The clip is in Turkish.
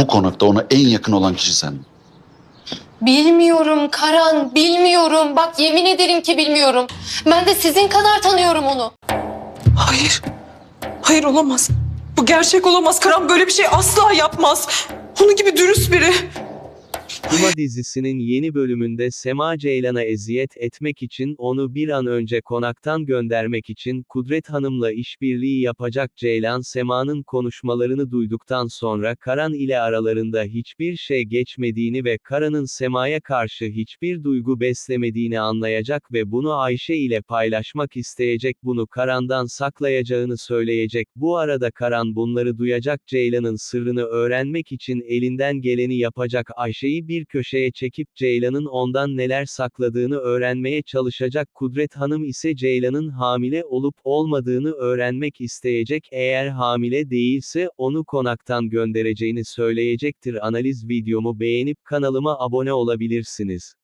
Bu konakta ona en yakın olan kişi sen. Bilmiyorum Karan, bilmiyorum. Bak yemin ederim ki bilmiyorum. Ben de sizin kadar tanıyorum onu. Hayır. Hayır olamaz. Bu gerçek olamaz. Karan böyle bir şey asla yapmaz. Onun gibi dürüst biri. Dizisinin yeni bölümünde Sema Ceylan'a eziyet etmek için onu bir an önce konaktan göndermek için Kudret Hanım'la işbirliği yapacak Ceylan Sema'nın konuşmalarını duyduktan sonra Karan ile aralarında hiçbir şey geçmediğini ve Karan'ın Sema'ya karşı hiçbir duygu beslemediğini anlayacak ve bunu Ayşe ile paylaşmak isteyecek bunu Karan'dan saklayacağını söyleyecek. Bu arada Karan bunları duyacak Ceylan'ın sırrını öğrenmek için elinden geleni yapacak Ayşe'yi bir köşeye çekip Ceylan'ın ondan neler sakladığını öğrenmeye çalışacak. Kudret Hanım ise Ceylan'ın hamile olup olmadığını öğrenmek isteyecek. Eğer hamile değilse onu konaktan göndereceğini söyleyecektir. Analiz videomu beğenip kanalıma abone olabilirsiniz.